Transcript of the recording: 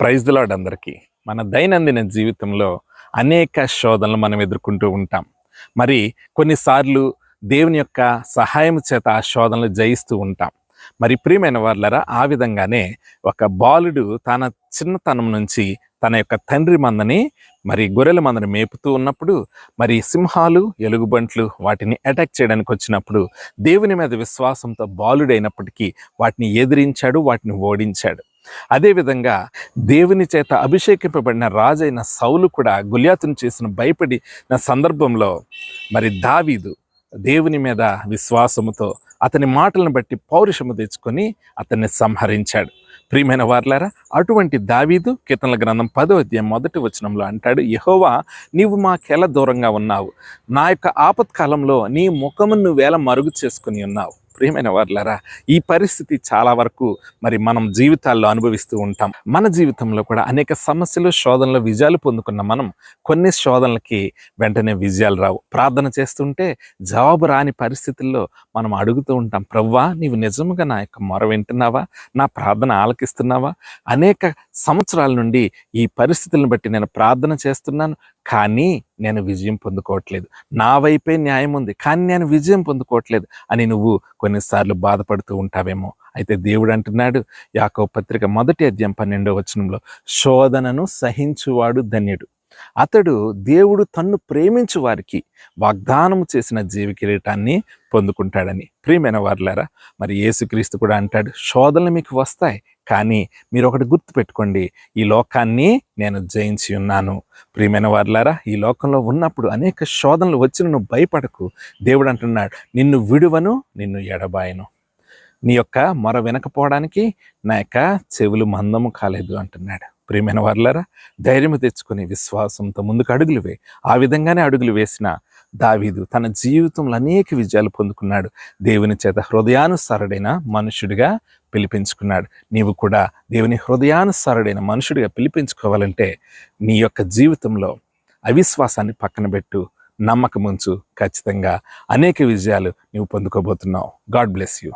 Praise lord అందరికీ. మన దైనందిన జీవితంలో అనేక శోధనలు మనం ఎదుర్కొంటూ ఉంటాం. మరి కొన్నిసార్లు దేవుని యొక్క సహాయం చేత ఆ శోధనలు జయిస్తూ ఉంటాం. మరి ప్రియమైన వాళ్ళరా ఆ విధంగానే ఒక బాలుడు తన చిన్నతనం నుంచి తన యొక్క తండ్రి మందని మరి గొర్రెల మందని మేపుతూ ఉన్నప్పుడు మరి సింహాలు ఎలుగుబంట్లు వాటిని అటాక్ చేయడానికి వచ్చినప్పుడు దేవుని మీద విశ్వాసంతో బాలుడైనప్పటికీ వాటిని ఎదిరించాడు వాటిని ఓడించాడు. అదేవిధంగా దేవుని చేత అభిషేకింపబడిన రాజైన సౌలు కూడా గుళ్యాతును చేసిన భయపడిన సందర్భంలో మరి దావీదు దేవుని మీద విశ్వాసముతో అతని మాటలను బట్టి పౌరుషము తెచ్చుకొని అతన్ని సంహరించాడు. ప్రియమైన వార్లారా అటువంటి దావీదు కీర్తనల గ్రంథం పదో అధ్యాయం మొదటి వచనంలో అంటాడు యహోవా నీవు మాకెలా దూరంగా ఉన్నావు? నా యొక్క ఆపత్కాలంలో నీ ముఖమును నువ్వేలా మరుగు చేసుకుని ఉన్నావు? ప్రియమైన వర్లరా ఈ పరిస్థితి చాలా వరకు మరి మనం జీవితాల్లో అనుభవిస్తూ ఉంటాం. మన జీవితంలో కూడా అనేక సమస్యలు శోధనలు విజయాలు పొందుకున్న మనం కొన్ని శోధనలకి వెంటనే విజయాలు రావు. ప్రార్థన చేస్తుంటే జవాబు రాని పరిస్థితుల్లో మనం అడుగుతూ ఉంటాం ప్రవ్వా నీవు నిజముగా నా యొక్క మొర వింటున్నావా? నా ప్రార్థన ఆలకిస్తున్నావా? అనేక సంవత్సరాల నుండి ఈ పరిస్థితులను బట్టి నేను ప్రార్థన చేస్తున్నాను కానీ నేను విజయం పొందుకోవట్లేదు. నా వైపే న్యాయం ఉంది కానీ నేను విజయం పొందుకోవట్లేదు అని నువ్వు కొన్నిసార్లు బాధపడుతూ ఉంటావేమో. అయితే దేవుడు అంటున్నాడు యాకో పత్రిక మొదటి అధ్యాయం పన్నెండో వచనంలో శోధనను సహించువాడు ధన్యుడు. అతడు దేవుడు తన్ను ప్రేమించు వారికి వాగ్దానము చేసిన జీవి కిరీటాన్ని పొందుకుంటాడని. ప్రియమైన వారులారా మరి యేసుక్రీస్తు కూడా అంటాడు శోధనలు మీకు వస్తాయి కానీ మీరు ఒకటి గుర్తుపెట్టుకోండి ఈ లోకాన్ని నేను జయించి ఉన్నాను. ప్రియమైన వర్లారా ఈ లోకంలో ఉన్నప్పుడు అనేక శోధనలు వచ్చిన నువ్వు భయపడకు. దేవుడు అంటున్నాడు నిన్ను విడువను నిన్ను ఎడబాయను. నీ యొక్క మొర వినకపోవడానికి నా యొక్క చెవులు మందము కాలేదు అంటున్నాడు. ప్రియమైన వర్లారా ధైర్యము తెచ్చుకుని విశ్వాసంతో ముందుకు అడుగులు వే ఆ విధంగానే అడుగులు వేసిన దావీదు తన జీవితంలో అనేక విజయాలు పొందుకున్నాడు. దేవుని చేత హృదయానుసారుడైన మనుషుడిగా పిలిపించుకున్నాడు. నీవు కూడా దేవుని హృదయానుసారుడైన మనుషుడిగా పిలిపించుకోవాలంటే నీ యొక్క జీవితంలో అవిశ్వాసాన్ని పక్కన పెట్టు నమ్మకముంచు. ఖచ్చితంగా అనేక విజయాలు నీవు పొందుకోబోతున్నావు. God bless you.